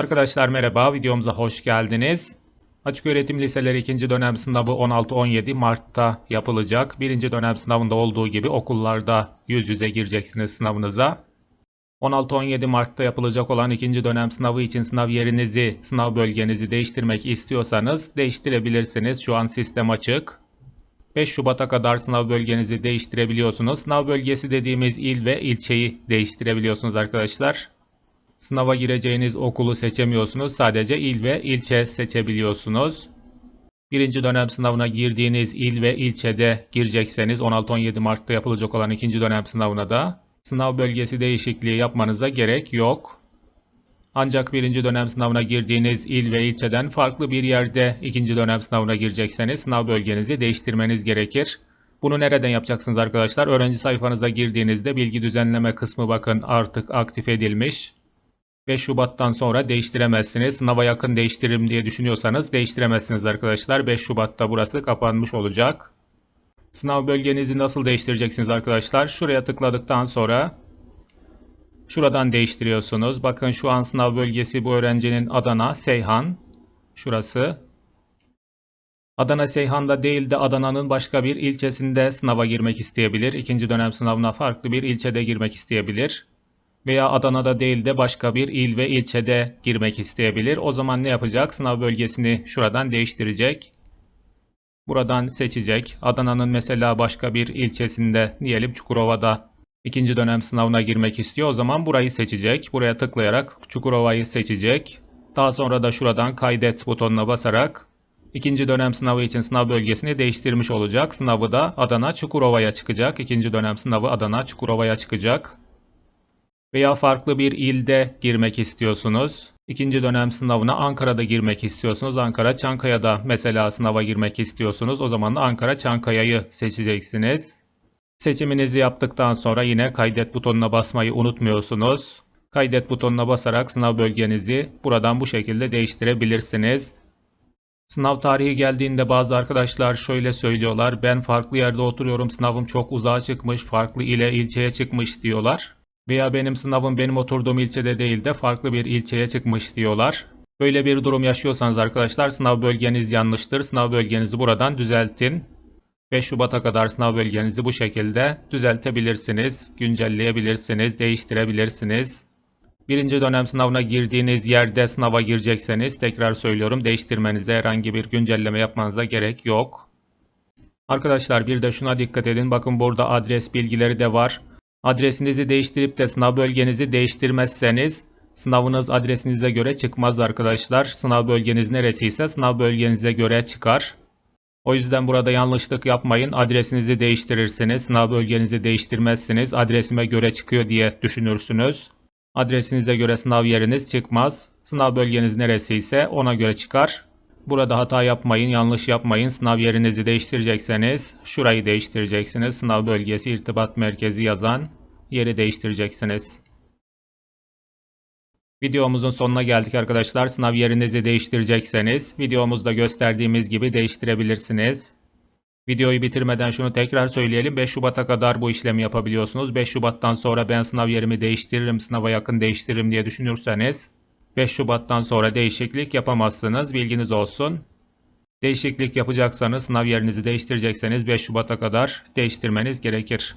Arkadaşlar merhaba, videomuza hoş geldiniz. Açık öğretim liseleri 2. dönem sınavı 16-17 Mart'ta yapılacak. 1. dönem sınavında olduğu gibi okullarda yüz yüze gireceksiniz sınavınıza. 16-17 Mart'ta yapılacak olan 2. dönem sınavı için sınav yerinizi, sınav bölgenizi değiştirmek istiyorsanız değiştirebilirsiniz. Şu an sistem açık. 5 Şubat'a kadar sınav bölgenizi değiştirebiliyorsunuz. Sınav bölgesi dediğimiz il ve ilçeyi değiştirebiliyorsunuz arkadaşlar. Sınava gireceğiniz okulu seçemiyorsunuz. Sadece il ve ilçe seçebiliyorsunuz. Birinci dönem sınavına girdiğiniz il ve ilçede girecekseniz 16-17 Mart'ta yapılacak olan ikinci dönem sınavına da sınav bölgesi değişikliği yapmanıza gerek yok. Ancak birinci dönem sınavına girdiğiniz il ve ilçeden farklı bir yerde ikinci dönem sınavına girecekseniz sınav bölgenizi değiştirmeniz gerekir. Bunu nereden yapacaksınız arkadaşlar? Öğrenci sayfanıza girdiğinizde bilgi düzenleme kısmı bakın artık aktif edilmiş. 5 Şubat'tan sonra değiştiremezsiniz. Sınava yakın değiştiririm diye düşünüyorsanız değiştiremezsiniz arkadaşlar. 5 Şubat'ta burası kapanmış olacak. Sınav bölgenizi nasıl değiştireceksiniz arkadaşlar? Şuraya tıkladıktan sonra şuradan değiştiriyorsunuz. Bakın şu an sınav bölgesi bu öğrencinin Adana, Seyhan. Şurası. Adana Seyhan'da değil de Adana'nın başka bir ilçesinde sınava girmek isteyebilir. İkinci dönem sınavına farklı bir ilçede girmek isteyebilir veya Adana'da değil de başka bir il ve ilçede girmek isteyebilir. O zaman ne yapacak? Sınav bölgesini şuradan değiştirecek. Buradan seçecek. Adana'nın mesela başka bir ilçesinde diyelim Çukurova'da ikinci dönem sınavına girmek istiyor. O zaman burayı seçecek. Buraya tıklayarak Çukurova'yı seçecek. Daha sonra da şuradan kaydet butonuna basarak ikinci dönem sınavı için sınav bölgesini değiştirmiş olacak. Sınavı da Adana Çukurova'ya çıkacak. İkinci dönem sınavı Adana Çukurova'ya çıkacak veya farklı bir ilde girmek istiyorsunuz. İkinci dönem sınavına Ankara'da girmek istiyorsunuz. Ankara Çankaya'da mesela sınava girmek istiyorsunuz. O zaman da Ankara Çankaya'yı seçeceksiniz. Seçiminizi yaptıktan sonra yine kaydet butonuna basmayı unutmuyorsunuz. Kaydet butonuna basarak sınav bölgenizi buradan bu şekilde değiştirebilirsiniz. Sınav tarihi geldiğinde bazı arkadaşlar şöyle söylüyorlar. Ben farklı yerde oturuyorum. Sınavım çok uzağa çıkmış. Farklı ile ilçeye çıkmış diyorlar veya benim sınavım benim oturduğum ilçede değil de farklı bir ilçeye çıkmış diyorlar. Böyle bir durum yaşıyorsanız arkadaşlar sınav bölgeniz yanlıştır. Sınav bölgenizi buradan düzeltin. 5 Şubat'a kadar sınav bölgenizi bu şekilde düzeltebilirsiniz, güncelleyebilirsiniz, değiştirebilirsiniz. Birinci dönem sınavına girdiğiniz yerde sınava girecekseniz tekrar söylüyorum değiştirmenize herhangi bir güncelleme yapmanıza gerek yok. Arkadaşlar bir de şuna dikkat edin. Bakın burada adres bilgileri de var. Adresinizi değiştirip de sınav bölgenizi değiştirmezseniz sınavınız adresinize göre çıkmaz arkadaşlar. Sınav bölgeniz neresiyse sınav bölgenize göre çıkar. O yüzden burada yanlışlık yapmayın. Adresinizi değiştirirsiniz. Sınav bölgenizi değiştirmezsiniz. Adresime göre çıkıyor diye düşünürsünüz. Adresinize göre sınav yeriniz çıkmaz. Sınav bölgeniz neresiyse ona göre çıkar. Burada hata yapmayın, yanlış yapmayın. Sınav yerinizi değiştirecekseniz şurayı değiştireceksiniz. Sınav bölgesi irtibat merkezi yazan yeri değiştireceksiniz. Videomuzun sonuna geldik arkadaşlar. Sınav yerinizi değiştirecekseniz videomuzda gösterdiğimiz gibi değiştirebilirsiniz. Videoyu bitirmeden şunu tekrar söyleyelim. 5 Şubat'a kadar bu işlemi yapabiliyorsunuz. 5 Şubat'tan sonra ben sınav yerimi değiştiririm, sınava yakın değiştiririm diye düşünürseniz 5 Şubat'tan sonra değişiklik yapamazsınız. Bilginiz olsun. Değişiklik yapacaksanız sınav yerinizi değiştirecekseniz 5 Şubat'a kadar değiştirmeniz gerekir.